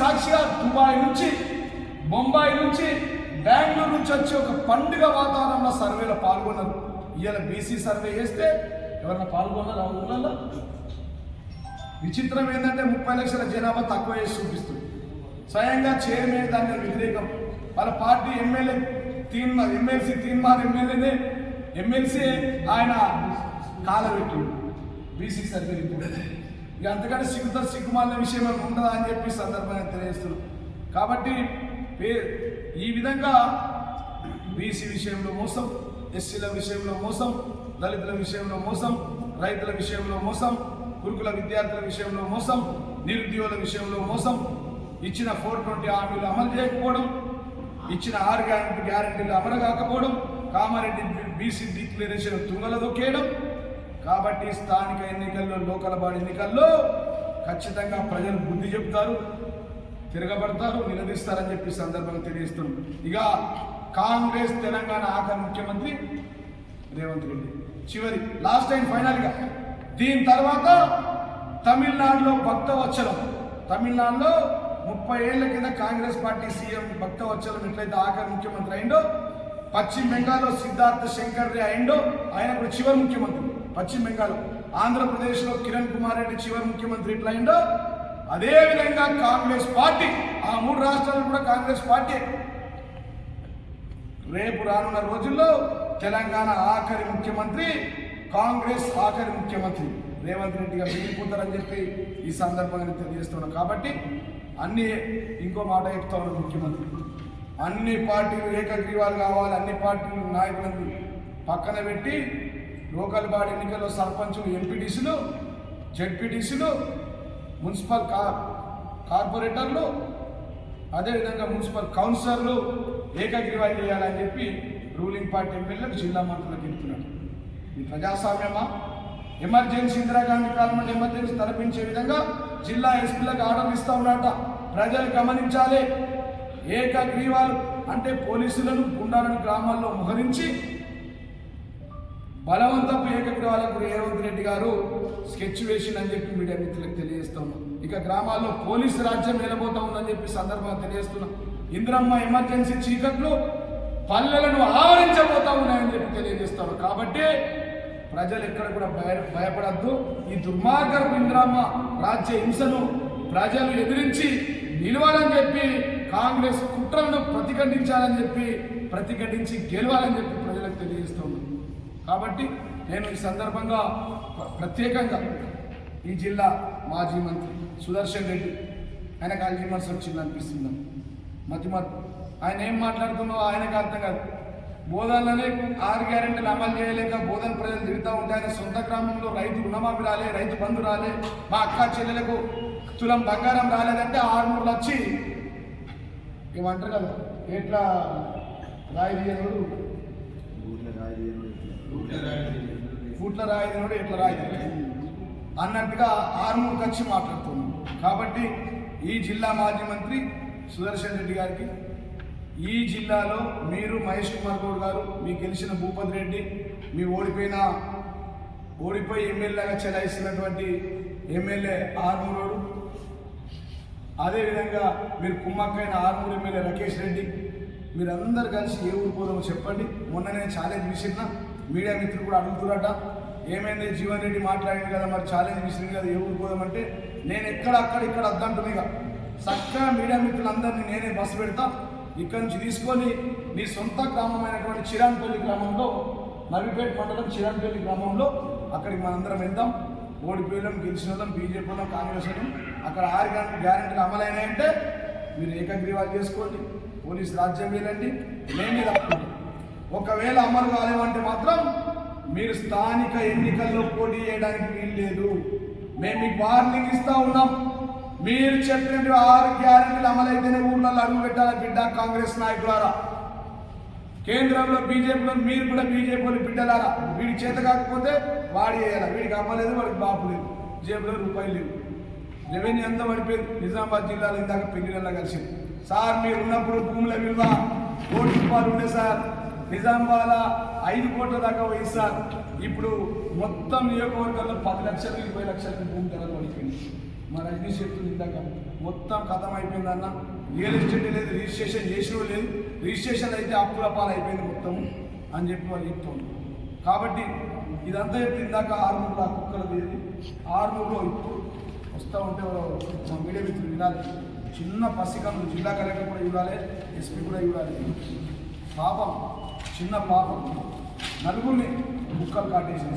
సాక్షిగా దుబాయ్ నుంచి బొంబాయి నుంచి బెంగళూరు నుంచి వచ్చి ఒక పండుగ వాతావరణంలో సర్వేలో పాల్గొన్నారు. ఇవాళ బీసీ సర్వే చేస్తే ఎవరైనా పాల్గొన్నారు ఆ ఊళ్ళలో విచిత్రం ఏంటంటే ముప్పై లక్షల జనాభా తక్కువ చేసి చూపిస్తుంది. స్వయంగా చైర్మన్ దాని వ్యతిరేకం. వాళ్ళ పార్టీ ఎమ్మెల్యే తీన్ ఎమ్మెల్సీ తీన్మార్ ఎమ్మెల్యేనే ఎమ్మెల్సీ ఆయన కాలబెట్టిండు బీసీ సర్వే రిపోర్ట్. ఇక అంతకంటే సిగ్గుతో సిగ్గుమాలిన విషయం ఏమైనా ఉండదా అని చెప్పి సందర్భంగా తెలియజేస్తున్నాం. కాబట్టి ఈ విధంగా బీసీ విషయంలో మోసం ఎస్సీల విషయంలో మోసం దళితుల విషయంలో మోసం రైతుల విషయంలో మోసం గురుకుల విద్యార్థుల విషయంలో మోసం నిరుద్యోగుల విషయంలో మోసం ఇచ్చిన ఫోర్ ట్వంటీ హామీలు అమలు చేయకపోవడం ఇచ్చిన ఆరు గ్యారంటీ గ్యారంటీలు అమలు కాకపోవడం కామారెడ్డి బీసీ డిక్లరేషన్ తుంగల దొక్కేయడం కాబట్టి స్థానిక ఎన్నికల్లో లోకల్ బాడీ ఎన్నికల్లో ఖచ్చితంగా ప్రజలు బుద్ధి చెప్తారు తిరగబడతారు నిలదీస్తారని చెప్పి సందర్భంగా తెలియజేస్తున్నాం. ఇక కాంగ్రెస్ తెలంగాణ ఆఖరి ముఖ్యమంత్రి రేవంత్ రెడ్డి చివరి లాస్ట్ టైం ఫైనల్గా దీని తర్వాత తమిళనాడులో భక్తవత్సలం. తమిళనాడులో ముప్పై ఏళ్ళ కింద కాంగ్రెస్ పార్టీ సీఎం భక్తవత్సలం ఎట్లయితే ఆఖరి ముఖ్యమంత్రి అయిండో పశ్చిమ బెంగాల్లో సిద్ధార్థ శంకర్ రే అయిందో ఆయన ఇప్పుడు చివరి ముఖ్యమంత్రి. పశ్చిమ బెంగాల్ ఆంధ్రప్రదేశ్లో కిరణ్ కుమార్ రెడ్డి చివరి ముఖ్యమంత్రి ఎట్లా అయిందో అదే విధంగా కాంగ్రెస్ పార్టీ ఆ మూడు రాష్ట్రాలు కూడా కాంగ్రెస్ పార్టీ. రేపు రానున్న రోజుల్లో తెలంగాణ ఆఖరి ముఖ్యమంత్రి కాంగ్రెస్ ఆఖరి ముఖ్యమంత్రి. రేవంత్ రెడ్డి గారు మిగిలిపోతారని చెప్పి ఈ సందర్భంగా తెలియజేస్తున్నాం. కాబట్టి అన్ని ఇంకో మాట చెప్తా ఉన్నాడు ముఖ్యమంత్రి. అన్ని పార్టీలు ఏకగ్రీవాలు కావాలి అన్ని పార్టీలు నాయకులను పక్కన పెట్టి లోకల్ బాడీ ఎన్నికల్లో సర్పంచులు ఎంపీటీసీలు జెడ్పీటీసీలు మున్సిపల్ కా కార్పొరేటర్లు అదేవిధంగా మున్సిపల్ కౌన్సిలర్లు ఏకగ్రీవాలు చేయాలని చెప్పి రూలింగ్ పార్టీ ఎమ్మెల్యేలకు జిల్లా మంత్రులకు చెప్తున్నాడు ఈ ప్రజాస్వామ్యమా? ఎమర్జెన్సీ ఇందిరాగాంధీ కాలం ఎమర్జెన్సీ తలపించే విధంగా జిల్లా ఎస్పీలకు ఆర్డర్లు ఇస్తా ఉన్నట ప్రజలు గమనించాలి. ఏకగ్రీవాలు అంటే పోలీసులను గుండాలను గ్రామాల్లో మోహరించి బలవంతపు ఏకగ్రహాలకు రేవంత్ రెడ్డి గారు స్కెచ్ వేసిందని చెప్పి మీడియా మిత్రులకు తెలియజేస్తున్నాం. ఇక గ్రామాల్లో పోలీసు రాజ్యం నిలబోతా ఉందని చెప్పి సందర్భంగా తెలియజేస్తున్నాం. ఇంద్రమ్మ ఎమర్జెన్సీ చీకట్లు పల్లెలను ఆవరించబోతా ఉన్నాయని చెప్పి తెలియజేస్తాను కాబట్టి ప్రజలు ఎక్కడ కూడా భయ భయపడద్దు. ఈ దుర్మార్గం ఇంద్రమ్మ రాజ్య హింసను ప్రజలు ఎదిరించి నిలవాలని చెప్పి కాంగ్రెస్ కుట్రలను ప్రతిఘటించాలని చెప్పి ప్రతిఘటించి గెలవాలని చెప్పి ప్రజలకు తెలియజేస్తాను కాబట్టి నేను ఈ సందర్భంగా ప్రత్యేకంగా ఈ జిల్లా మాజీ మంత్రి సుదర్శన్ రెడ్డి ఆయనకు అల్జీమర్స్ వచ్చింది అనిపిస్తుంది మధ్య మధ్య ఆయన ఏం మాట్లాడుతున్నో ఆయనకు అర్థం కాదు. బోధనలోనే ఆరు గ్యారెంటీలు అమలు చేయలేక బోధన ప్రజలు తిరుగుతూ ఉంటాయని సొంత గ్రామంలో రైతు రుణమాఫీ రాలే రైతు బంధు రాలే మా అక్క చెల్లెలకు తులం బంగారం రాలేదంటే ఆరునూరులు వచ్చి ఏమంటారు కదా ఎట్లా రాయి తీయనుడు? ఫూట్ల రాయినోడు ఎట్లా రాయి అన్నట్టుగా ఆర్మూర్ కచ్చి మాట్లాడుతున్నాం. కాబట్టి ఈ జిల్లా మాజీ మంత్రి సుదర్శన్ రెడ్డి గారికి ఈ జిల్లాలో మీరు మహేష్ కుమార్ గౌడ్ గారు మీ గెలిచిన భూపతి రెడ్డి మీ ఓడిపోయిన ఓడిపోయి ఎమ్మెల్యేగా చెలాయిస్తున్నటువంటి ఎమ్మెల్యే ఆర్మూరోడు అదేవిధంగా మీరు కుమ్మక్కైన ఆర్మూరు ఎమ్మెల్యే రకేష్ రెడ్డి మీరందరూ కలిసి ఏ ఊరు పోదామో చెప్పండి. నేను ఛాలెంజ్ విసిరిన మీడియా మిత్రులు కూడా అడుగుతున్నారట. ఏమైంది? జీవన్ రెడ్డి మాట్లాడింది కదా మరి ఛాలెంజ్ విసిరింది కదా ఏ ఊరుకోదామంటే నేను ఎక్కడ అక్కడ ఇక్కడ అద్దంటున్నా చక్కగా మీడియా మిత్రులందరినీ నేనే బస్సు పెడతా. ఇక్కడి నుంచి తీసుకొని నీ సొంత గ్రామమైనటువంటి చిరాన్పల్లి గ్రామంలో నవిపేట మండలం చిరాన్పల్లి గ్రామంలో అక్కడికి మనందరం వెళ్దాం. ఓడిపోయాం గెలిచిన వాళ్ళం బీజేపీ వాళ్ళం కాంగ్రెస్ వాళ్ళం. అక్కడ ఆరు గ్యారెంటీ గ్యారెంటీలు అమలైనాయంటే మీరు ఏకగ్రీవాలు చేసుకోండి. పోలీస్ రాజ్యం వెళ్ళండి. మేమే తప్పుకుంటాం ఒకవేళ అమలు కాలేమంటే మాత్రం మీరు స్థానిక ఎన్నికల్లో పోటీ చేయడానికి వీలు లేదు. మేము మీకు వార్నింగ్ ఇస్తా ఉన్నాం. మీరు చెప్పినట్టు ఆరు గ్యారెంటీలు అమలైతేనే ఊర్లలో అడుగు పెట్టాలి బిడ్డ కాంగ్రెస్ నాయకులారా. కేంద్రంలో బీజేపీలో మీరు కూడా బీజేపీలో బిడ్డలారా. వీడి చేత కాకపోతే వాడి చేయాలి. వీడికి అమ్మలేదు వాడికి బాపు లేదు. జేబులో రూపాయలు లేవు. రెవెన్యూ అంతా పడిపోయింది. నిజామాబాద్ జిల్లాలో ఇందాక పెళ్ళిళ్ళ కలిసి సార్ మీరు ఉన్నప్పుడు భూముల విలువ కోటి రూపాయలు ఉండే సార్. నిజామాబాద్ ఐదు కోట్ల దాకా వహిస్తారు ఇప్పుడు మొత్తం నియోజకవర్గంలో పది లక్షలు ఇరవై లక్షలకి భూమి ధరలు పడిపోయింది మన రజనీ చెప్తుంది ఇందాక. మొత్తం కథం అయిపోయిందన్న రియల్ ఎస్టేట్ లేదు రిజిస్ట్రేషన్ చేసిన లేదు రిజిస్ట్రేషన్ అయితే అప్పుల పాలు అయిపోయింది మొత్తం అని చెప్పి వాళ్ళు చెప్తుంది కాబట్టి ఇదంతా చెప్పి ఇందాక ఆరుమూరులో ఆ కుక్కలు లేదు ఆరుమూరులో ఇప్పుడు వస్తూ ఉంటే మా మీడియా మిత్రులు వినాలి చిన్న పసికందు జిల్లా కలెక్టర్ కూడా ఇవ్వాలి ఎస్పీ కూడా ఇవ్వాలి పాపం చిన్న పాపం నలుగురిని కుక్కలు కాటేసిన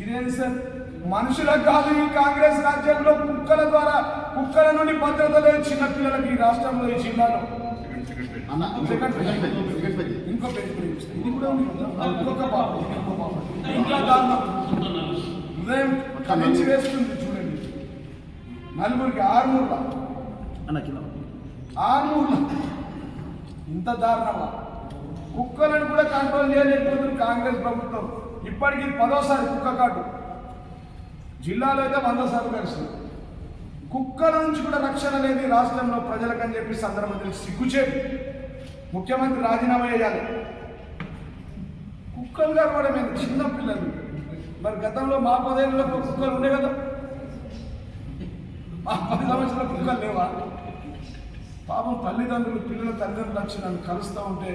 ఇదేంటి సార్? మనుషులకు కాదు ఈ కాంగ్రెస్ రాజ్యంలో కుక్కల ద్వారా కుక్కల నుండి భద్రత లేదు చిన్న పిల్లలకి ఈ రాష్ట్రంలో ఈ జిల్లాలో. ఇంకో. ఇది కూడా ఇంకొక పాప ఇది ఇంకో పాప ఇంకా దారుణం ఉదయం కలిసి వేస్తుంది చూడండి. నలుగురికి ఆరుమూర్ల ఆరుమూర్ల ఇంత దారుణమా? కుక్కలను కూడా కంట్రోల్ చేయలేకపోతుంది కాంగ్రెస్ ప్రభుత్వం. ఇప్పటికీ పదోసారి కుక్క కాటు. జిల్లాలో అయితే వంద సార్లు కలిసింది కుక్కల నుంచి కూడా రక్షణ లేదు రాష్ట్రంలో ప్రజలకని చెప్పి సందర్భంలో సిగ్గుచేటు. ముఖ్యమంత్రి రాజీనామా చేయాలి. కుక్కలు కలవడం ఏంది చిన్న పిల్లలు. మరి గతంలో మా పదేళ్ళలో కుక్కలు ఉండే కదా. మా పది సంవత్సరాల కుక్కలు లేవా? పాపం తల్లిదండ్రులు పిల్లల తల్లిదండ్రులు వచ్చి నన్ను కలుస్తూ ఉంటే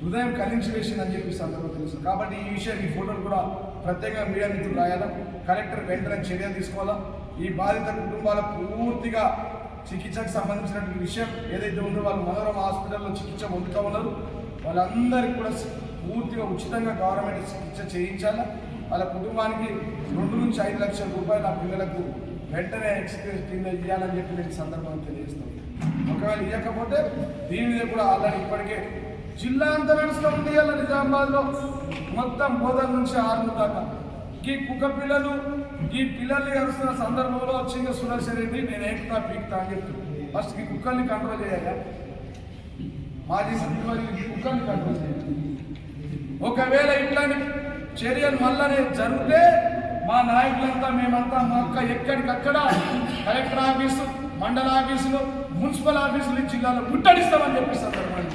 హృదయం కలించి వేసిందని చెప్పి అందరూ తెలుసు కాబట్టి ఈ విషయం ఈ ఫోటోలు కూడా ప్రత్యేకంగా మీడియా మిత్రులు రాయాలా? కలెక్టర్ వెంటనే చర్య తీసుకోవాలా? ఈ బాధిత కుటుంబాల పూర్తిగా చికిత్సకు సంబంధించినటువంటి విషయం ఏదైతే ఉందో వాళ్ళు మనోరమ హాస్పిటల్లో చికిత్స పొందుతూ ఉన్నారు. వాళ్ళందరికీ కూడా పూర్తిగా ఉచితంగా గవర్నమెంట్ చికిత్స చేయించాలా? వాళ్ళ కుటుంబానికి రెండు నుంచి ఐదు లక్షల రూపాయలు ఆ పిల్లలకు వెంటనే ఎక్స్పీరియన్స్ కింద ఇవ్వాలని చెప్పి నేను సందర్భంగా తెలియజేస్తాను ఒకవేళ ఇవ్వకపోతే దీని మీద కూడా ఆల్రెడీ ఇప్పటికే జిల్లా అంతా నడుస్తూ ఉంది ఇలా నిజామాబాద్లో మొత్తం బోధన నుంచి ఆరు దాకా. ఈ కుక్క పిల్లలు ఈ పిల్లల్ని కలుస్తున్న సందర్భంలో వచ్చింది సురేష్ రెడ్డి నేను ఏకుతా పీకుతా అని చెప్తున్నాను ఫస్ట్ ఈ కుక్కల్ని కంట్రోల్ చేయాలి? మాజీ సభ్యులు ఈ కుక్కల్ని కంట్రోల్ చేయాలి? ఒకవేళ ఇట్లాంటి చర్యలు మళ్ళనే జరిగితే మా నాయకులంతా మేమంతా మా అక్క ఎక్కడికక్కడ కలెక్టర్ ఆఫీసు మండల ఆఫీసులు మున్సిపల్ ఆఫీసులు జిల్లాలో ముట్టడిస్తామని చెప్పి సందర్భాన్ని